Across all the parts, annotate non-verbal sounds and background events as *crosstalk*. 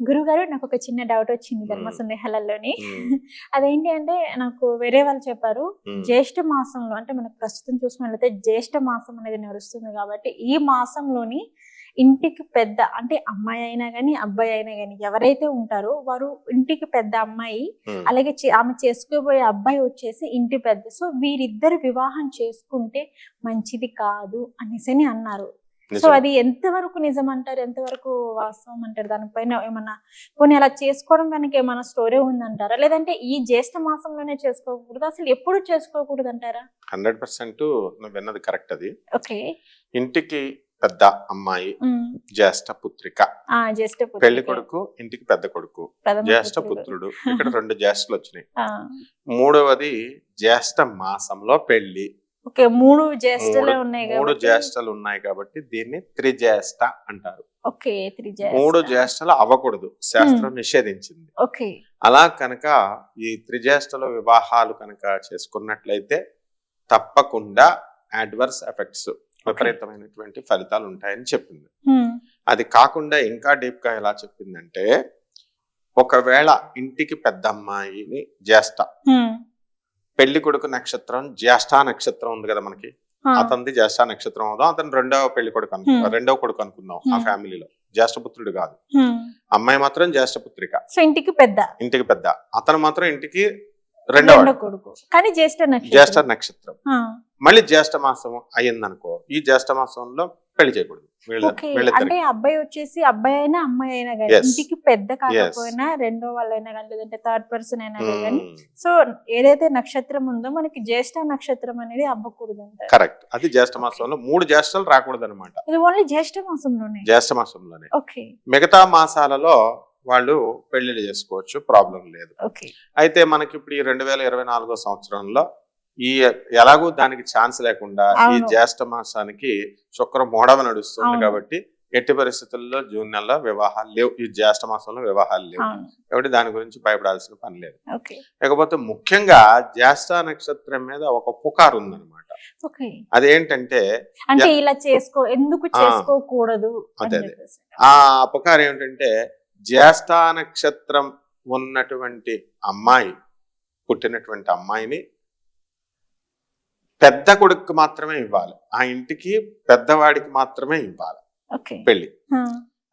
గురుగారు నాకు ఒక చిన్న డౌట్ వచ్చింది ధర్మ సందేహాలలోని. *laughs* అదేంటి అంటే నాకు వేరే వాళ్ళు చెప్పారు జ్యేష్ఠ మాసంలో అంటే మనకు ప్రస్తుతం చూసుకున్నట్లయితే జ్యేష్ఠ మాసం అనేది నడుస్తుంది కాబట్టి ఈ మాసంలోని ఇంటికి పెద్ద అంటే అమ్మాయి అయినా కానీ అబ్బాయి అయినా కానీ ఎవరైతే ఉంటారో వారు ఇంటికి పెద్ద అమ్మాయి. అలాగే ఆమె చేసుకోబోయే అబ్బాయి వచ్చేసి ఇంటి పెద్ద. సో వీరిద్దరు వివాహం చేసుకుంటే మంచిది కాదు అనేసి అని అన్నారు. సో. అది ఎంతవరకు నిజం అంటారు ఎంతవరకు వాస్తవం అంటారు? దానిపైన ఏమన్నా కొన్ని అలా చేసుకోవడం వెనక ఏమైనా స్టోరీ ఉందంటారా? లేదంటే ఈ జ్యేష్ఠ మాసంలోనే చేసుకోకూడదు? అసలు ఎప్పుడు చేసుకోకూడదు అంటారా హండ్రెడ్ పర్సెంట్ విన్నది కరెక్ట్ అది. ఓకే. ఇంటికి పెద్ద అమ్మాయి జ్యేష్ఠ పుత్రిక. పెళ్ళి కొడుకు ఇంటికి పెద్ద కొడుకు. జ్యేష్ఠ పుత్రుడు. ఇక్కడ రెండు జ్యేష్ఠలు వచ్చినాయి. *laughs* మూడవది జ్యేష్ఠ మాసంలో పెళ్ళి ఓకే మూడు జ్యేష్ఠలే ఉన్నాయి మూడు కాబట్టి జ్యేష్ఠలు ఉన్నాయి కాబట్టి దీన్ని త్రిజ్యేష్ఠ అంటారు. ఓకే మూడు జ్యేష్ఠలు అవ్వకూడదు శాస్త్రం నిషేధించింది. ఓకే. అలా కనుక ఈ త్రిజ్యేష్ఠల వివాహాలు కనుక చేసుకున్నట్లయితే తప్పకుండా అడ్వర్స్ ఎఫెక్ట్స్ విపరీతమైనటువంటి ఫలితాలు ఉంటాయని చెప్పింది. హ్మ్, అది కాకుండా ఇంకా డీప్గా ఎలా చెప్పిందంటే ఒకవేళ ఇంటికి పెద్ద అమ్మాయిని జ్యేష్ఠ హ్మ్, పెళ్ళి కొడుకు నక్షత్రం జ్యేష్ఠ నక్షత్రం ఉంది కదా మనకి. ఆ, అతనిది జ్యేష్ఠ నక్షత్రం అవుదాం అతను రెండవ పెళ్ళి కొడుకు అనుకో Hmm. రెండవ కొడుకు అనుకుందాం ఆ. ఫ్యామిలీలో. జ్యేష్ఠపుత్రుడు కాదు. అమ్మాయి మాత్రం జ్యేష్ఠపుత్రిక సో ఇంటికి పెద్ద. ఇంటికి పెద్ద. అతను మాత్రం ఇంటికి రెండో కొడుకు. కానీ జ్యేష్ఠ నక్షత్రం. జ్యేష్ఠ నక్షత్రం. మళ్ళీ జ్యేష్ఠ మాసం అయ్యిందనుకో ఈ జ్యేష్ఠ మాసంలో పెళ్ళి చేయకూడదు. అంటే అబ్బాయి వచ్చేసి అబ్బాయి అయినా అమ్మాయి అయినా కానీ. ఇంటికి పెద్ద కాకపోయినా రెండో వాళ్ళైనా కానీ లేదంటే థర్డ్ పర్సన్ అయినా కానీ సో ఏదైతే నక్షత్రం ఉందో మనకి జ్యేష్ఠ నక్షత్రం అనేది అవ్వకూడదు కరెక్ట్ అది జ్యేష్ఠ మాసంలో మూడు జ్యేష్ఠలు రాకూడదు అనమాట ఇది ఓన్లీ జ్యేష్ఠ మాసంలోనే? జ్యేష్ఠ మాసంలోనే. ఓకే. మిగతా మాసాలలో వాళ్ళు పెళ్ళిళ్ళు చేసుకోవచ్చు ప్రాబ్లం లేదు. అయితే మనకి ఇప్పుడు ఈ రెండు వేల ఇరవై నాలుగో సంవత్సరంలో ఈ ఎలాగూ దానికి ఛాన్స్ లేకుండా ఈ. జ్యేష్ఠ మాసానికి శుక్రం మూడవ నడుస్తుంది. కాబట్టి ఎట్టి పరిస్థితుల్లో జూన్ నెలలో వివాహాలు లేవు. ఈ జ్యేష్ఠ మాసంలో వివాహాలు లేవు. కాబట్టి దాని గురించి భయపడాల్సిన పని లేదు. లేకపోతే ముఖ్యంగా జ్యేష్ఠ నక్షత్రం మీద ఒక పుకారు ఉందన్నమాట. అదేంటంటే అంటే ఇలా చేసుకో ఎందుకు. చేసుకోకూడదు అదే, అదే. ఆ పుకారు ఏమిటంటే జ్యేష్ఠ నక్షత్రం ఉన్నటువంటి అమ్మాయి పుట్టినటువంటి అమ్మాయిని పెద్ద కొడుకు మాత్రమే ఇవ్వాలి. ఆ ఇంటికి పెద్దవాడికి మాత్రమే ఇవ్వాలి. పెళ్ళి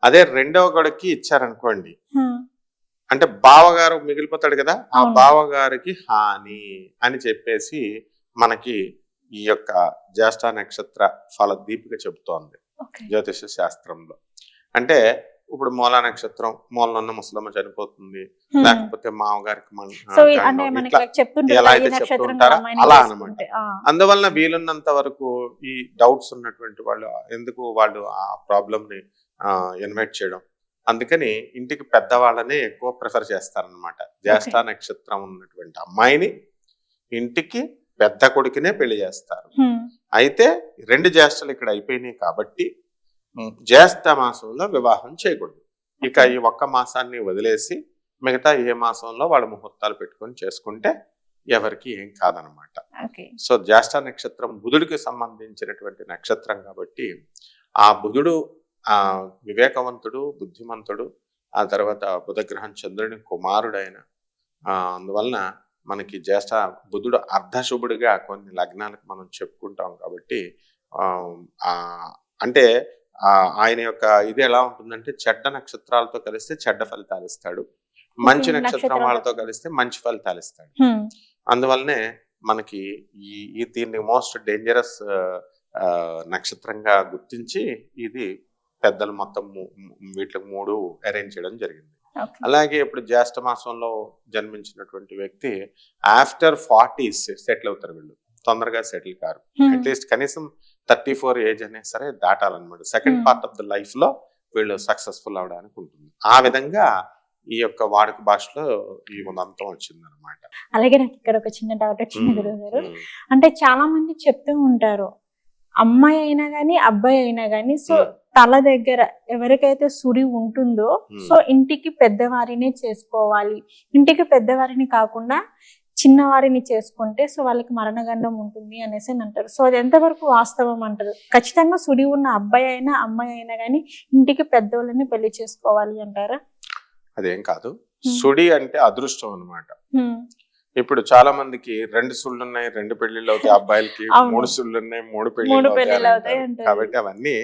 అదే రెండవ కొడుక్కి ఇచ్చారనుకోండి. అంటే బావగారు మిగిలిపోతాడు కదా ఆ. బావగారికి హాని అని చెప్పేసి మనకి ఈ యొక్క జ్యేష్ఠ నక్షత్ర ఫల దీపిక చెబుతోంది జ్యోతిష శాస్త్రంలో. అంటే ఇప్పుడు మూలా నక్షత్రం మూలనున్న ముసలమ్మ చనిపోతుంది. లేకపోతే మామగారికి చెప్తుంటారు ఎలా అయితే చెప్తూ నక్షత్రం ఉంటారో అమ్మాయిని అలా. ఆ, అందువలన వీలున్నంత వరకు ఈ డౌట్స్ ఉన్నటువంటి వాళ్ళు ఎందుకు వాళ్ళు ఆ ప్రాబ్లమ్ని ఇన్వైట్ చేయడం. అందుకని ఇంటికి పెద్దవాళ్ళనే ఎక్కువ ప్రిఫర్ చేస్తారనమాట జ్యేష్ఠ నక్షత్రం ఉన్నటువంటి అమ్మాయిని ఇంటికి పెద్ద కొడుకునే పెళ్ళి చేస్తారు. అయితే రెండు జ్యేష్ఠలు ఇక్కడ అయిపోయినాయి కాబట్టి జ్యేష్ఠ మాసంలో వివాహం చేయకూడదు. ఇక ఈ ఒక్క మాసాన్ని వదిలేసి మిగతా ఏ మాసంలో వాళ్ళ ముహూర్తాలు పెట్టుకొని చేసుకుంటే ఎవరికి ఏం కాదనమాట. సో జ్యేష్ఠ నక్షత్రం బుధుడికి సంబంధించినటువంటి నక్షత్రం కాబట్టి ఆ బుధుడు ఆ వివేకవంతుడు బుద్ధిమంతుడు ఆ తర్వాత బుధగ్రహం చంద్రుని కుమారుడైన ఆ, అందువలన మనకి జ్యేష్ఠ బుధుడు అర్ధశుభుడిగా కొన్ని లగ్నాలకు మనం చెప్పుకుంటాం కాబట్టి అంటే ఆయన యొక్క ఇది ఎలా ఉంటుందంటే చెడ్డ నక్షత్రాలతో కలిస్తే చెడ్డ ఫలితాలు ఇస్తాడు. మంచి నక్షత్రం వాళ్ళతో కలిస్తే మంచి ఫలితాలు ఇస్తాడు. అందువల్లనే మనకి ఈ దీన్ని మోస్ట్ డేంజరస్ నక్షత్రంగా గుర్తించి ఇది పెద్దలు మొత్తం వీటికి మూడు అరేంజ్ చేయడం జరిగింది. అలాగే ఇప్పుడు జ్యేష్ఠ మాసంలో జన్మించినటువంటి వ్యక్తి ఆఫ్టర్ ఫార్టీస్ సెటిల్ అవుతారు వీళ్ళు. తొందరగా సెటిల్ కారు. అట్లీస్ట్ కనీసం థర్టీ ఫోర్ ఏజ్ అనే సరే దాటాలన్నమాట second Hmm. Part of the లైఫ్లో వీళ్ళు సక్సెస్ఫుల్ అవడానికి ఉంటుంది ఆ విధంగా ఈ యొక్క వాడుక భాషలో ఈ ఉదంతం వచ్చింది అనమాట అలాగే నాకు ఇక్కడ ఒక చిన్న డౌట్ వచ్చింది Hmm. గురువు గారు అంటే చాలా మంది చెప్తూ ఉంటారు అమ్మాయి అయినా గానీ అబ్బాయి అయినా గానీ సో Hmm. తల దగ్గర ఎవరికైతే సుడి ఉంటుందో Hmm. సో ఇంటికి పెద్దవారినే చేసుకోవాలి ఇంటికి పెద్దవారిని కాకుండా చిన్నవారిని చేసుకుంటే సో వాళ్ళకి మరణగండం ఉంటుంది అనేసి అని అంటారు. సో అది ఎంతవరకు వాస్తవం అంటారు? ఖచ్చితంగా సుడి ఉన్న అబ్బాయి అయినా అమ్మాయి అయినా గానీ ఇంటికి పెద్దోళ్ళని పెళ్ళి చేసుకోవాలి అంటారా? అదేం కాదు. సుడి అంటే అదృష్టం అన్నమాట. ఉమ్, ఇప్పుడు చాలా మందికి రెండు సుళ్ళు ఉన్నాయి రెండు పెళ్ళిళ్ళు అవుతాయి. *laughs* అబ్బాయిలకి. మూడు సుళ్ళు ఉన్నాయి మూడు పెళ్ళిళ్ళు అవుతాయి. కాబట్టి అవన్నీ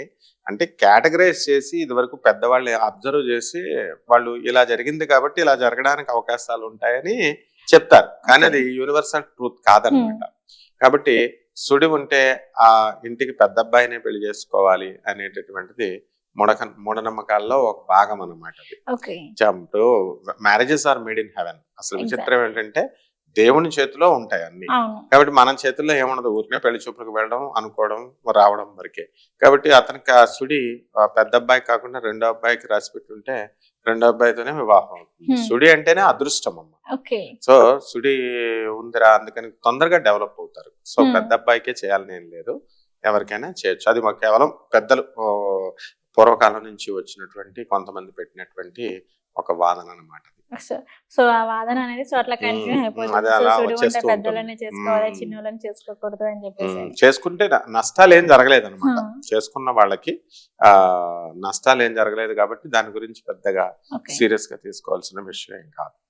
అంటే కేటగరైజ్ చేసి ఇదివరకు పెద్దవాళ్ళు అబ్జర్వ్ చేసి వాళ్ళు ఇలా జరిగింది కాబట్టి ఇలా జరగడానికి అవకాశాలు ఉంటాయని చెప్తారు. కానీ అది యూనివర్సల్ ట్రూత్ కాదనమాట. కాబట్టి సుడి ఉంటే ఆ ఇంటికి పెద్ద అబ్బాయినే పెళ్ళి చేసుకోవాలి అనేటటువంటిది మూఢక మూఢనమ్మకాల్లో ఒక భాగం అన్నమాట అది. ఇప్పుడు marriages are made in heaven. అసలు. విచిత్రం ఏంటంటే దేవుని చేతిలో ఉంటాయి అన్ని. కాబట్టి మన చేతుల్లో ఏముండదు? ఊరికే పెళ్ళి చూపులకు వెళ్ళడం అనుకోవడం రావడం వరకే. కాబట్టి అతనికి ఆ సుడి ఆ పెద్ద అబ్బాయి కాకుండా రెండో అబ్బాయికి రాసి పెట్టుంటే రెండో అబ్బాయితోనే వివాహం అవుతుంది. Hmm. సుడి అంటేనే అదృష్టం అమ్మ. ఓకే. సో సుడి ఉందిరా అందుకని తొందరగా డెవలప్ అవుతారు. So Hmm. పెద్ద అబ్బాయికే చేయాలని ఏం లేదు. ఎవరికైనా చేయొచ్చు. అది మాకు కేవలం పెద్దలు పూర్వకాలం నుంచి వచ్చినటువంటి కొంతమంది పెట్టినటువంటి ఒక వాదన అనమాట సో ఆ వాదన అనేది సో అట్లా కంటిన్యూ అయిపోతుంది పెద్దలని. చేసుకోవాలి. చిన్నోళ్ళని చేసుకోకూడదు అని చెప్పేసి చేసుకుంటే నష్టాలు ఏం జరగలేదు అనమాట. చేసుకున్న వాళ్ళకి ఆ నష్టాలు ఏం జరగలేదు కాబట్టి దాని గురించి పెద్దగా సీరియస్గా తీసుకోవాల్సిన విషయం ఏం కాదు